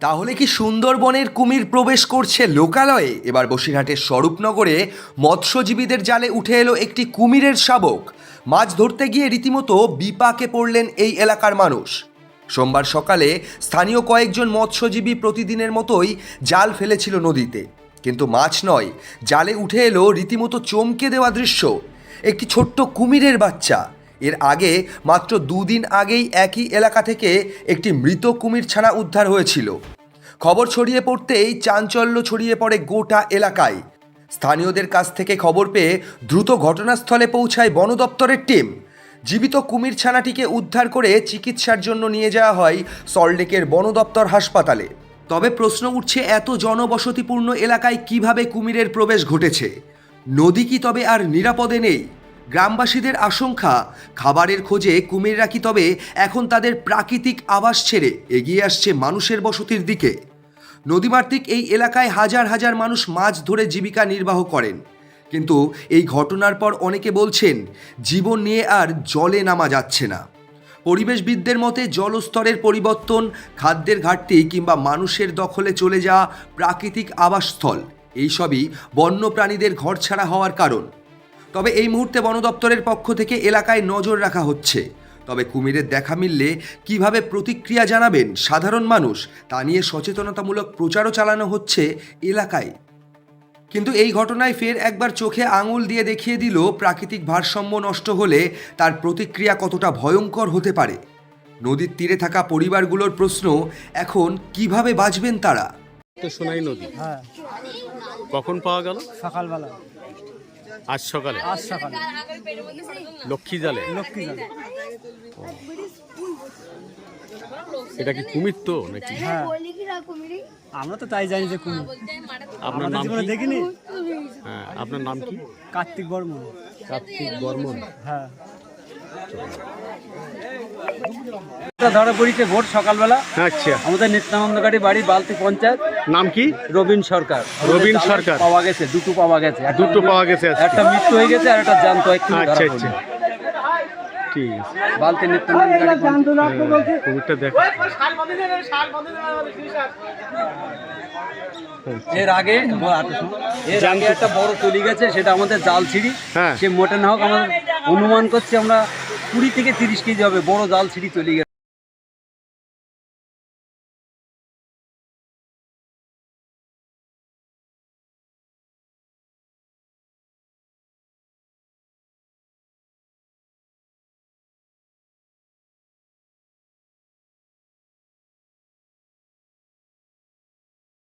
তাহলে কি সুন্দরবনের কুমির প্রবেশ করছে লোকালয়ে? এবার বসিরহাটের স্বরূপনগরে মৎস্যজীবীদের জালে উঠে এলো একটি কুমিরের শাবক। মাছ ধরতে গিয়ে রীতিমতো বিপাকে পড়লেন এই এলাকার মানুষ। সোমবার সকালে স্থানীয় কয়েকজন মৎস্যজীবী প্রতিদিনের মতোই জাল ফেলেছিল নদীতে। কিন্তু মাছ নয়, জালে উঠে এলো রীতিমতো চমকে দেওয়া দৃশ্য। একটি ছোট্ট কুমিরের বাচ্চা। এর আগে মাত্র দুদিন আগেই একই এলাকা থেকে একটি মৃত কুমির ছানা উদ্ধার হয়েছিল। খবর ছড়িয়ে পড়তেই চাঞ্চল্য ছড়িয়ে পড়ে গোটা এলাকায়। স্থানীয়দের কাছ থেকে খবর পেয়ে দ্রুত ঘটনাস্থলে পৌঁছায় বন দপ্তরের টিম। জীবিত কুমির ছানাটিকে উদ্ধার করে চিকিৎসার জন্য নিয়ে যাওয়া হয় সল্টলেকের বন দপ্তর হাসপাতালে। তবে প্রশ্ন উঠছে, এত জনবসতিপূর্ণ এলাকায় কীভাবে কুমিরের প্রবেশ ঘটেছে? নদী কি তবে আর নিরাপদে নেই? গ্রামবাসীদের আশঙ্কা, খাবারের খোঁজে কুমিররা কি তবে এখন তাদের প্রাকৃতিক আবাস ছেড়ে এগিয়ে আসছে মানুষের বসতির দিকে? নদীমাতৃক এই এলাকায় হাজার হাজার মানুষ মাছ ধরে জীবিকা নির্বাহ করেন। কিন্তু এই ঘটনার পর অনেকে বলছেন, জীবন নিয়ে আর জলে নামা যাচ্ছে না। পরিবেশবিদদের মতে জলস্তরের পরিবর্তন, খাদ্যের ঘাটতি কিংবা মানুষের দখলে চলে যাওয়া প্রাকৃতিক আবাসস্থল, এইসবই বন্যপ্রাণীদের ঘরছাড়া হওয়ার কারণ। তবে এই মুহূর্তে বন দপ্তরের পক্ষ থেকে এলাকায় নজর রাখা হচ্ছে। তবে কুমিরের দেখা মিললে কীভাবে প্রতিক্রিয়া জানাবেন সাধারণ মানুষ তা নিয়ে সচেতনতামূলক প্রচারও চালানো হচ্ছে এলাকায়। কিন্তু এই ঘটনায় ফের একবার চোখে আঙুল দিয়ে দেখিয়ে দিল প্রাকৃতিক ভারসাম্য নষ্ট হলে তার প্রতিক্রিয়া কতটা ভয়ঙ্কর হতে পারে। নদীর তীরে থাকা পরিবারগুলোর প্রশ্ন এখন কীভাবে বাঁচবেন তারা? সোনাই নদী। হ্যাঁ। কখন পাওয়া গেল? সকালবেলা। আজ সকালে? আজ সকালে। লক্ষ্মী জালে? লক্ষ্মী জালে। এটা কি কুমির তো নাকি? হ্যাঁ। আমরা তো তাই জানি যে কুমির। আপনার নাম কি? দেখিনি। হ্যাঁ আপনার নাম কি? কার্তিক বর্মন। কার্তিক বর্মন। হ্যাঁ। ধরা পড়িছে ভোর সকালবেলা। আচ্ছা। আমাদের নিত্যানন্দকারী বাড়ি বালতি পঞ্চায়েত। নাম কি? রবীন সরকার। রবীন সরকার। পাওয়া গেছে দুটো পাওয়া গেছে। দুটো পাওয়া গেছে একটা মৃত্যু হয়ে গেছে আর একটা একটু আচ্ছা আচ্ছা। ঠিক আছে। বালতি নিত্যানন্দকারী। হ্যাঁ, কুমিরটা দেখ। এর আগে এর আগে একটা বড় চলে গেছে সেটা আমাদের জাল ছিড়ি। হ্যাঁ। সে মোটে না হোক আমাদের অনুমান করছি আমরা কুড়ি থেকে তিরিশ কেজি হবে বড় জাল ছিড়ি চলে গেছে।